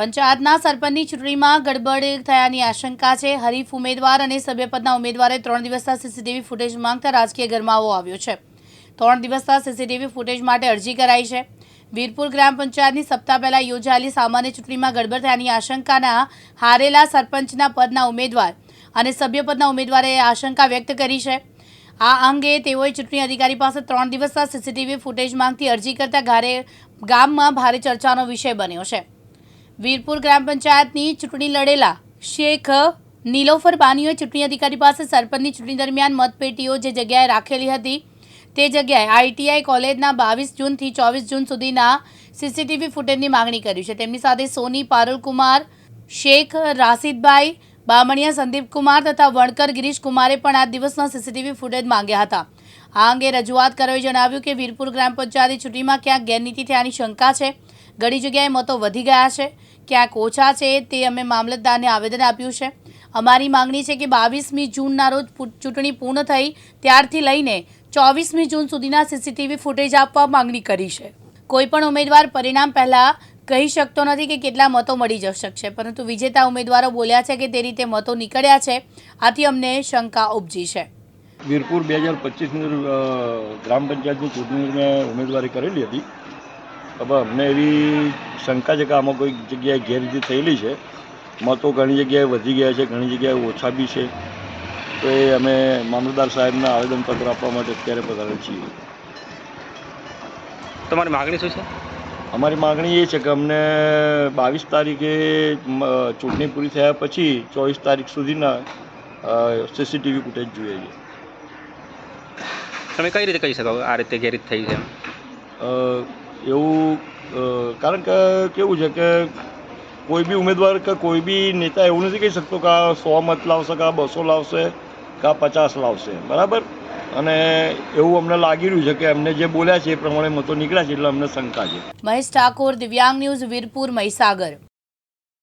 પંચાયતના સરપંચની ચૂંટણીમાં ગડબડ થયાની આશંકા છે. હરીફ ઉમેદવાર અને સભ્યપદના ઉમેદવારે ત્રણ દિવસના સીસીટીવી ફૂટેજ માંગતા રાજકીય ગરમાવો આવ્યો છે. ત્રણ દિવસના સીસીટીવી ફૂટેજ માટે અરજી કરાઈ છે. વીરપુર ગ્રામ પંચાયતની સપ્તાહ પહેલા યોજાયેલી સામાન્ય ચૂંટણીમાં ગડબડ થયાની આશંકાના હારેલા સરપંચના પદના ઉમેદવાર અને સભ્યપદના ઉમેદવારે આશંકા વ્યક્ત કરી છે. આ અંગે તેઓએ ચૂંટણી અધિકારી પાસે ત્રણ દિવસના સીસીટીવી ફૂટેજ માંગતી અરજી કરતા ગારે ગામમાં ભારે ચર્ચાનો વિષય બન્યો છે. વીરપુર ગ્રામ પંચાયતની ચૂંટણી લડેલા શેખ નીલોફર બાનીઓએ ચૂંટણી અધિકારી પાસે સરપંચની ચૂંટણી દરમિયાન મતપેટીઓ જે જગ્યાએ રાખેલી હતી, તે જગ્યાએ આઈટીઆઈ કોલેજના બાવીસ જૂનથી ચોવીસ જૂન સુધીના સીસીટીવી ફૂટેજની માંગણી કરી છે. તેમની સાથે સોની પારુલકુમાર, શેખ રાશિદભાઈ બામણિયા સંદીપકુમાર તથા વણકર ગિરીશ કુમારે પણ આ દિવસના સીસીટીવી ફૂટેજ માંગ્યા હતા. આ અંગે રજૂઆત કરવી જણાવ્યું કે વીરપુર ગ્રામ પંચાયતની ચૂંટણીમાં ક્યાંક ગેરનીતિ થયાની શંકા છે, ઘણી જગ્યાએ મતો વધી ગયા છે, ક્યાંક ઓછા છે તે અમે મામલતદારને આવેદન આપ્યું છે. અમારી માંગણી છે કે બાવીસમી જૂનના રોજ ચૂંટણી પૂર્ણ થઈ ત્યારથી લઈને ચોવીસમી જૂન સુધીના સીસીટીવી ફૂટેજ આપવા માંગણી કરી છે. કોઈપણ ઉમેદવાર પરિણામ પહેલાં કહી શકતો નથી કે કેટલા મતો મળી જ શકશે. પરંતુ વિજેતા ઉમેદવારો બોલ્યા છે કે તે રીતે મતો નીકળ્યા છે. આથી અમને શંકા ઉપજી છે. વીરપુર બે હજાર પચીસની ગ્રામ પંચાયતની ચૂંટણી મેં ઉમેદવારી કરેલી હતી. હવે અમને એવી શંકા છે કે આમાં કોઈ જગ્યાએ ગેરરીતિ થયેલી છે. મતો ઘણી જગ્યાએ વધી ગયા છે ઘણી જગ્યાએ ઓછા બી છે. તો એ અમે મામલતદાર સાહેબને આવેદનપત્ર આપવા માટે અત્યારે પધારેલ છીએ. તમારી માગણી શું છે? અમારી માગણી એ છે કે અમને બાવીસ તારીખે ચૂંટણી પૂરી થયા પછી ચોવીસ તારીખ સુધીના સીસીટીવી ફૂટેજ જોઈએ છે. તમે કઈ રીતે કહી શકો આ રીતે ગેરરીત થઈ છે એવું કારણ કે કેવું છે કે કોઈ બી ઉમેદવાર કે કોઈ બી નેતા એવું નથી કહી શકતો કે આ સો મત લાવશે કે આ બસો લાવશે કે આ પચાસ લાવશે. બરાબર? અને એવું અમને લાગી રહ્યું છે કે અમને જે બોલ્યા છે એ પ્રમાણે મતો નીકળ્યા છે એટલે અમને શંકા છે. મહેશ ઠાકોર, દિવ્યાંગ ન્યૂઝ, વીરપુર, મહીસાગર.